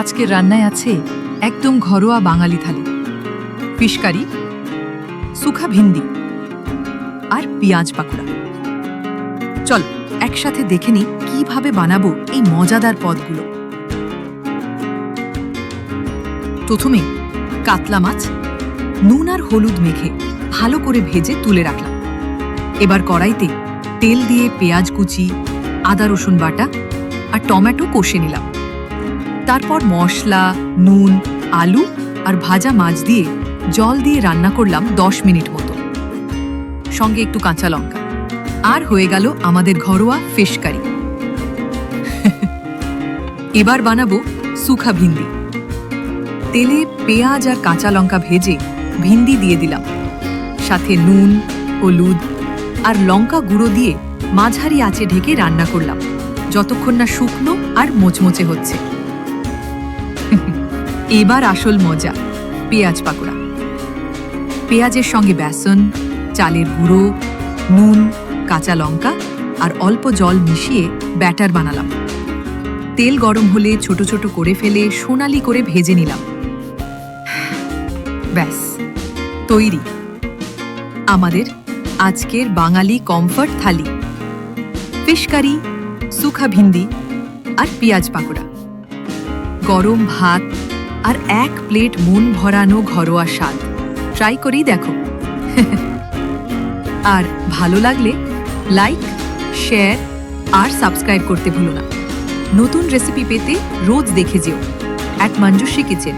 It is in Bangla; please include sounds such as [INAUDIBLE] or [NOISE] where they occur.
আজকের রান্নায় আছে একদম ঘরোয়া বাঙালি থালি। ফিশ কারি সুখা ভিন্দি আর পেঁয়াজ পাকোড়া। চল, একসাথে দেখে নিই কীভাবে বানাবো এই মজাদার পদগুলো। প্রথমে কাতলা মাছ, নুন আর হলুদ মেখে ভালো করে ভেজে তুলে রাখলাম। এবার কড়াইতে তেল দিয়ে পেঁয়াজ কুচি, আদা রসুন বাটা আর টমেটো কষে নিলাম। তারপর মশলা, নুন, আলু আর ভাজা মাছ দিয়ে জল দিয়ে রান্না করলাম দশ মিনিট মতো। সঙ্গে একটু কাঁচা লঙ্কা। আর হয়ে গেল আমাদের ঘরোয়া ফিশ কারি। এবার বানাবো সুখা ভিন্দি তেলে পেঁয়াজ আর কাঁচা লঙ্কা ভেজে ভিন্দি দিয়ে দিলাম। সাথে নুন, হলুদ আর লঙ্কা গুঁড়ো দিয়ে মাঝারি আঁচে ঢেকে রান্না করলাম। যতক্ষণ না শুকনো আর মোচমোচে হচ্ছে। এবার আসল মজা, পেঁয়াজ পাকোড়া। পেঁয়াজের সঙ্গে বেসন, চালের গুঁড়ো, নুন, কাঁচা লঙ্কা আর অল্প জল মিশিয়ে ব্যাটার বানালাম। তেল গরম হলে ছোট ছোট করে ফেলে সোনালি করে ভেজে নিলাম। ব্যাস, তৈরি। আমাদের আজকের বাঙালি কমফর্ট থালি। ফিশ কারি, সুখা ভিন্দি আর পেঁয়াজ পাকোড়া। গরম ভাত আর এক প্লেট মন ভরানো ঘরোয়া স্বাদ। ট্রাই করেই দেখো। [LAUGHS] আর ভালো লাগলে লাইক শেয়ার আর সাবস্ক্রাইব করতে ভুলো না। নতুন রেসিপি পেতে রোজ দেখে যেও। এক মঞ্জুশ্রী কিচেন